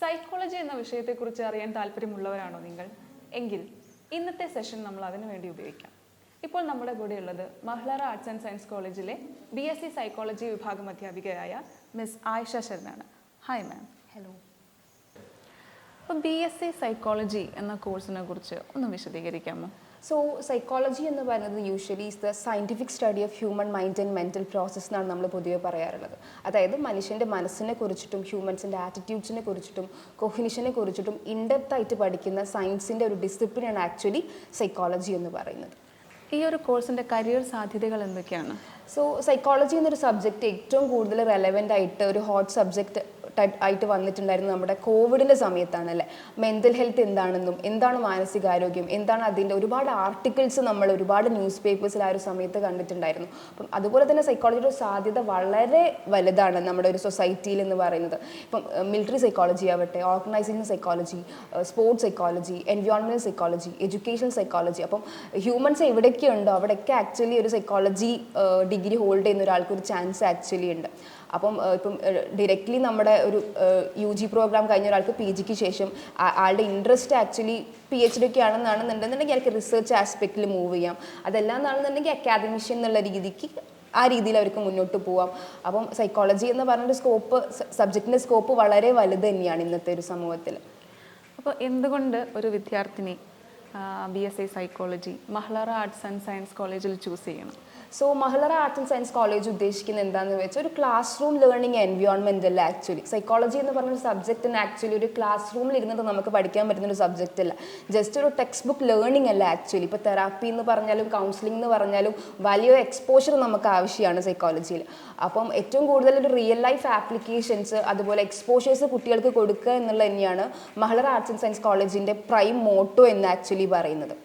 Psychology എന്ന വിഷയത്തെക്കുറിച്ച് അറിയാൻ താല്പര്യമുള്ളവരാണോ നിങ്ങൾ? എങ്കിൽ ഇന്നത്തെ സെഷൻ നമ്മൾ അതിനു വേണ്ടി ഉപയോഗിക്കാം. ഇപ്പോൾ നമ്മുടെ കൂടെയുള്ളത് മഹ്ലറ ആർട്സ് ആൻഡ് സയൻസ് കോളേജിലെ ബി എസ് സി സൈക്കോളജി വിഭാഗം അധ്യാപികയായ miss Ayisha ശരനാണ്. Hi ma'am hello B S C psychology എന്ന കോഴ്സിനെ കുറിച്ച് ഒന്ന് വിശദീകരിക്കാമോ? സോ സൈക്കോളജി എന്ന് പറയുന്നത് usually is the scientific study of human mind and mental process എന്നാണ് നമ്മൾ പൊതുവെ പറയാറുള്ളത്. അതായത് മനുഷ്യന്റെ മനസ്സിനെ കുറിച്ചിട്ടും ഹ്യൂമൻസിന്റെ ആറ്റിറ്റ്യൂഡ്സിനെ കുറിച്ചിട്ടും കൊഹിനിഷനെ കുറിച്ചിട്ടും ഇൻഡെപ്ത് ആയിട്ട് പഠിക്കുന്ന സയൻസിന്റെ ഒരു ഡിസിപ്ലിനാണ് ആക്ച്വലി സൈക്കോളജി എന്ന് പറയുന്നത്. ഈ ഒരു കോഴ്സിന്റെ കരിയർ സാധ്യതകൾ എന്തൊക്കെയാണ്? സോ സൈക്കോളജി എന്നൊരു സബ്ജക്റ്റ് ഏറ്റവും കൂടുതൽ റെലവെന്റ് ആയിട്ട് ഒരു ഹോട്ട് സബ്ജക്റ്റ് ആയിട്ട് വന്നിട്ടുണ്ടായിരുന്നു നമ്മുടെ കോവിഡിന്റെ സമയത്താണ് അല്ലേ മെന്റൽ ഹെൽത്ത് എന്താണെന്നും എന്താണ് മാനസികാരോഗ്യം എന്താണ് അതിന്റെ ഒരുപാട് ആർട്ടിക്കിൾസ് നമ്മൾ ഒരുപാട് ന്യൂസ് പേപ്പേഴ്സിൽ ആ ഒരു സമയത്ത് കണ്ടിട്ടുണ്ടായിരുന്നു. അപ്പം അതുപോലെ തന്നെ സൈക്കോളജിയുടെ സാധ്യത വളരെ വലുതാണ് നമ്മുടെ ഒരു സൊസൈറ്റിയിൽ എന്ന് പറയുന്നത്. ഇപ്പം മിലിറ്ററി സൈക്കോളജി ആവട്ടെ ഓർഗനൈസേഷൻ സൈക്കോളജി സ്പോർട്സ് സൈക്കോളജി എൻവയോൺമെന്റൽ സൈക്കോളജി എഡ്യൂക്കേഷൻ സൈക്കോളജി അപ്പം ഹ്യൂമൻസ് എവിടെയൊക്കെ ഉണ്ടോ അവിടെയൊക്കെ ആക്ച്വലി ഒരു സൈക്കോളജി ഡിഗ്രി ഹോൾഡ് ചെയ്യുന്ന ഒരാൾക്ക് ഒരു ചാൻസ് ആക്ച്വലി ഉണ്ട്. അപ്പം ഇപ്പം ഡയറക്റ്റ്ലി നമ്മുടെ ഒരു യു ജി പ്രോഗ്രാം കഴിഞ്ഞ ഒരാൾക്ക് പി ജിക്ക് ശേഷം ആളുടെ interest actually P H D ഒക്കെ ആണെന്നാണെന്നുണ്ടെന്നുണ്ടെങ്കിൽ അയാൾക്ക് റിസർച്ച് ആസ്പെക്റ്റിൽ മൂവ് ചെയ്യാം. അതെല്ലാം എന്നാണെന്നുണ്ടെങ്കിൽ അക്കാദമിഷ്യൻ എന്നുള്ള രീതിക്ക് ആ രീതിയിൽ അവർക്ക് മുന്നോട്ട് പോവാം. അപ്പം സൈക്കോളജി എന്ന് പറഞ്ഞൊരു സ്കോപ്പ് സബ്ജക്റ്റിന്റെ സ്കോപ്പ് വളരെ വലുത് തന്നെയാണ് ഇന്നത്തെ ഒരു സമൂഹത്തിൽ. അപ്പോൾ എന്തുകൊണ്ട് ഒരു വിദ്യാർത്ഥിനി B S psychology Mahlara arts and science കോളേജിൽ ചൂസ് ചെയ്യണം? So Mahilara arts and science college ഉദ്ദേശിക്കുന്നത് എന്താണെന്ന് വെച്ചാൽ ഒരു ക്ലാസ് റൂം ലേണിംഗ് എൻവയോൺമെന്റ് അല്ല ആക്ച്വലി സൈക്കോളജി എന്ന് പറഞ്ഞ ഒരു സബ്ജക്റ്റിന് ആക്ച്വലി ഒരു ക്ലാസ് റൂമിൽ ഇരുന്നിട്ട് നമുക്ക് പഠിക്കാൻ പറ്റുന്ന ഒരു സബ്ജക്റ്റ് അല്ല. ജസ്റ്റ് ഒരു ടെക്സ്റ്റ് ബുക്ക് ലേണിംഗ് അല്ല ആക്ച്വലി ഇപ്പോൾ തെറാപ്പി എന്ന് പറഞ്ഞാലും കൗൺസിലിംഗ് എന്ന് പറഞ്ഞാലും വലിയ എക്സ്പോഷർ നമുക്ക് ആവശ്യമാണ് സൈക്കോളജിയിൽ അപ്പം ഏറ്റവും കൂടുതൽ ഒരു റിയൽ ലൈഫ് ആപ്ലിക്കേഷൻസ് അതുപോലെ എക്സ്പോഷേഴ്സ് കുട്ടികൾക്ക് കൊടുക്കുക എന്നുള്ളത് തന്നെയാണ് മഹിളർ ആർട്സ് ആൻഡ് സയൻസ് കോളേജിന്റെ പ്രൈം മോട്ടോ എന്ന് ആക്ച്വലി പറയുന്നത്.